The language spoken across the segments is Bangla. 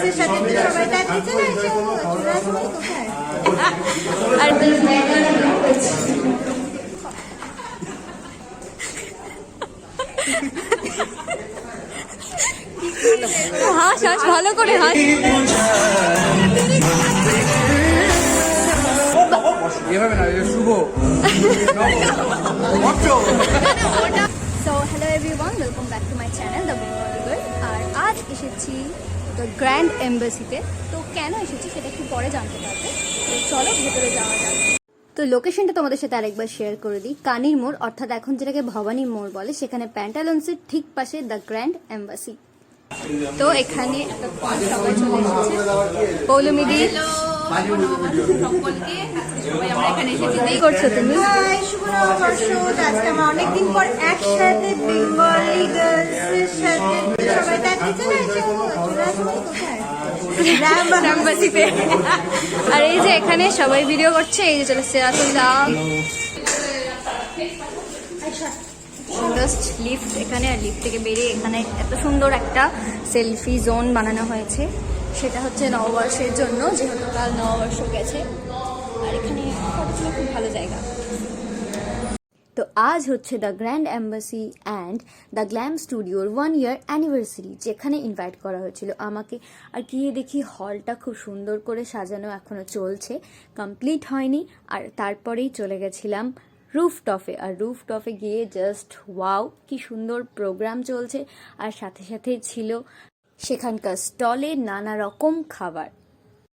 গার্লসের সাথে তো সবাই আসবে কোথায় আর হাস হাস ভালো করে হাস এভাবে না এটা শুভ। So hello everyone welcome back to my channel the এসেছি দ্য গ্র্যান্ড এম্বাসিতে তো। কেন এসেছি সেটা একটু পরে জানতে পারবে। তো চলো ভেতরে যাওয়া যাক। তো লোকেশনটা তোমাদের সাথে আরেকবার শেয়ার করে দিই। কানির মোড় অর্থাৎ এখন যেটাকে ভবানী মোড় বলে সেখানে প্যান্টালন্সের ঠিক পাশে দ্য গ্র্যান্ড এম্বাসি তো এখানে সবাই চলে এসেছে। পৌলমিদি কি করছ তুমি? হাই শুভ নববর্ষ। আজকে আমরা অনেকদিন পর একসাথে বেঙ্গলি গার্লসের সাথে চলে আর এই যে এখানে সবাই ভিডিও করছে, এই যে চলেছে আসল দাম জাস্ট লিফট এখানে, আর লিফট থেকে বেরিয়ে এখানে এত সুন্দর একটা সেলফি জোন বানানো হয়েছে। সেটা হচ্ছে নববর্ষের জন্য, যেহেতু কাল নববর্ষ গেছে। আর এখানে ফটো তোলা খুব ভালো জায়গা। তো আজ হচ্ছে the grand embassy and the glam স্টুডিওর ওয়ান ইয়ার অ্যানিভার্সারি যেখানে ইনভাইট করা হয়েছিল আমাকে। আর গিয়ে দেখি হলটা খুব সুন্দর করে সাজানো এখনও চলছে কমপ্লিট হয়নি। আর তারপরেই চলে গেছিলাম রুফটপে আর রুফটপে গিয়ে জাস্ট ওয়াও কি সুন্দর প্রোগ্রাম চলছে। আর সাথে সাথে ছিল সেখানকার স্টলে নানা রকম খাবার।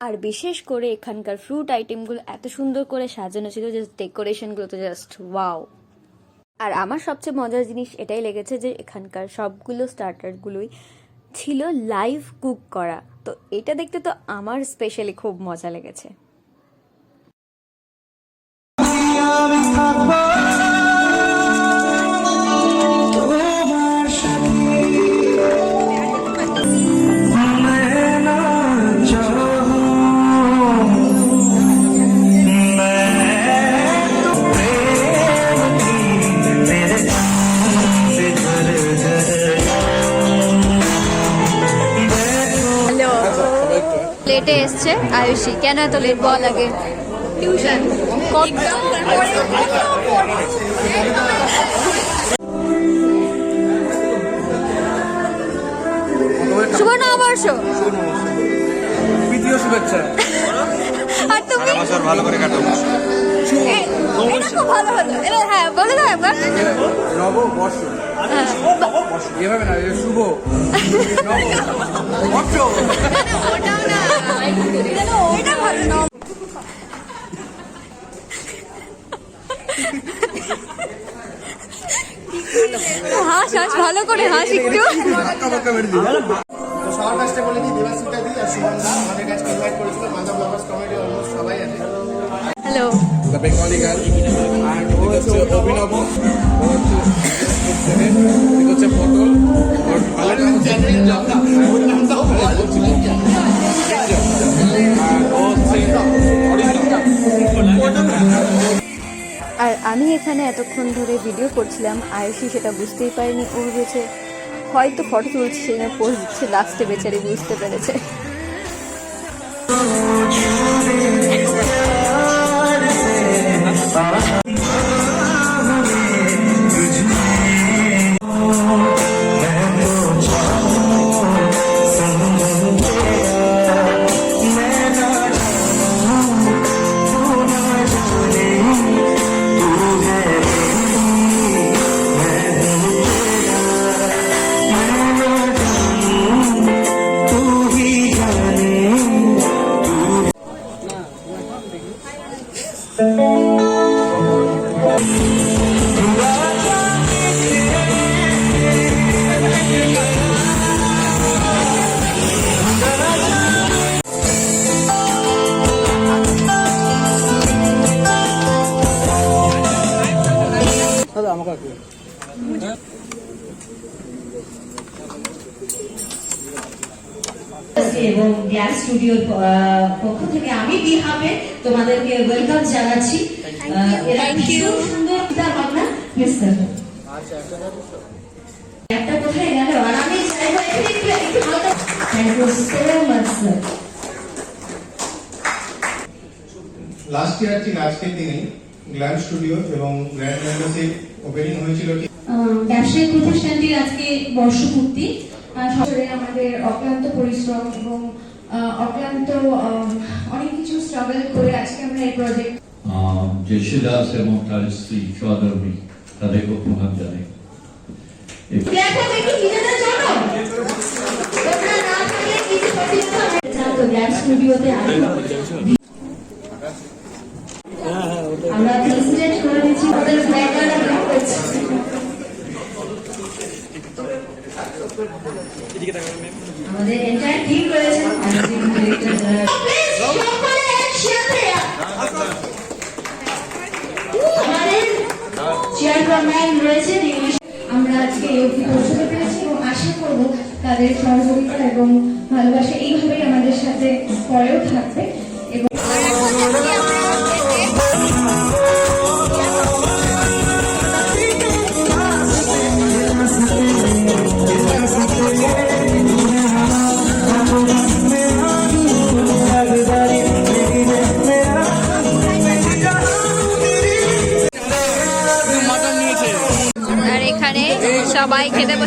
আর বিশেষ করে এখানকার ফ্রুট আইটেমগুলো এত সুন্দর করে সাজানো ছিল যে ডেকোরেশনগুলো তো জাস্ট ওয়াও আর আমার সবচেয়ে মজার জিনিস এটাই লেগেছে যে এখানকার সবগুলো স্টার্টারগুলোই ছিল লাইভ কুক করা। তো এটা দেখতে তো আমার স্পেশালি খুব মজা লেগেছে। লেটে এসছে আয়ুষী। কেন এত লেট বল লাগে টিউশন শুভ নববর্ষ। শুভেচ্ছা। আর তুমি? ভালো করে এটা খুব ভালো হলো। এটা হ্যাঁ বলে দাও একবার নববর্ষ। হ্যাঁ। এভাবে না শুভ। নববর্ষ। ওটাও না এটা ভালো না হাস হাস ভালো করে হাস একটু। ধাক্কা ধাক্কা মেরে দিই তো সবার ফার্স্টে বলে দিই দেবাশিতা দি আর সুমনদা আমাদের কাছে ইনভাইট করেছিল মাধব ব্লগার্স কমেডি অলমোস্ট সবাই আছে। হ্যালো। আর আমি এখানে এতক্ষণ ধরে ভিডিও করছিলাম আয়ুষী সেটা বুঝতেই পারিনি, ও ভেবেছে হয়তো ফটো তুলছে জন্য পোজ দিচ্ছে লাস্টে বেচারি বুঝতে পেরেছে। Thank স্টুডিওর পক্ষ থেকে আমি বিহাবে তোমাদেরকে ওয়েলকাম জানাচ্ছি। এরা ভীষণ সুন্দর চিন্তা ভাবনা প্লিজ একটা কোথায় গেল? আর আমি চাইব একটু একটু হালকা thank you so much sir last year ঠিক আজকের দিনে গ্ল্যাম স্টুডিও এবং গ্র্যান্ড মেম্বারশিপ ওপেনিং হয়েছিল আহ, ব্যবসায়িক প্রতিষ্ঠানটির আজকে বর্ষপূর্তি। আমাদের অক্লান্ত পরিশ্রম এবং অক্লান্ত আহ, অনেক কিছু স্ট্রাগল করে আজকে আমরা এই প্রজেক্ট যে শিলাস এবং তার স্ত্রী সহধর্মী তাদেরকে উপহার জানাই দেখো দেখি নিজেদের জন্য। তোমরা না থাকলে কিছু করতে তো গ্ল্যাম স্টুডিওতে আমরা প্রেসিডেন্ট করে দিচ্ছি আমাদের ব্যাকগ্রাউন্ড আমরা করছি আমাদের এন্টায়ার টিম রয়েছে ম্যানেজিং ডিরেক্টর যারা সকলে একসাথে আমাদের চেয়ারম্যান রয়েছেন ইংলিশ আমরা আজকে এই অবধি পেরেছি এবং আশা করব তাদের সহযোগিতা এবং ভালোবাসা এইভাবেই আমাদের সাথে পরেও থাকবে।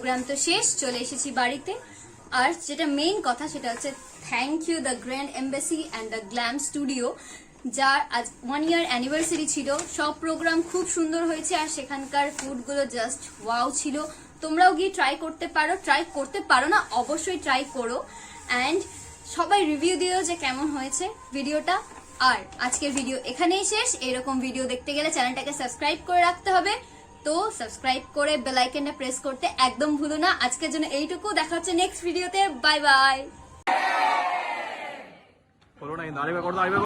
প্রোগ্রাম তো শেষ, চলে এসেছি বাড়িতে। আর যেটা মেইন কথা সেটা হচ্ছে thank you the grand embassy and the glam studio যার আজ ওয়ান ইয়ার অ্যানিভার্সারি ছিল। সব প্রোগ্রাম খুব সুন্দর হয়েছে আর সেখানকার ফুডগুলো জাস্ট ওয়াও ছিল। তোমরাও গিয়ে ট্রাই করতে পারো। ট্রাই করতে পারো না, অবশ্যই ট্রাই করো। অ্যান্ড সবাই রিভিউ দিও যে কেমন হয়েছে ভিডিওটা আর আজকের ভিডিও এখানেই শেষ। এরকম ভিডিও দেখতে গেলে চ্যানেলটাকে সাবস্ক্রাইব করে রাখতে হবে। তো সাবস্ক্রাইব করে বেল আইকনটা প্রেস করতে একদম ভুলো না। আজকের জন্য এইটুকু। দেখা হচ্ছে নেক্সট ভিডিওতে বাই বাই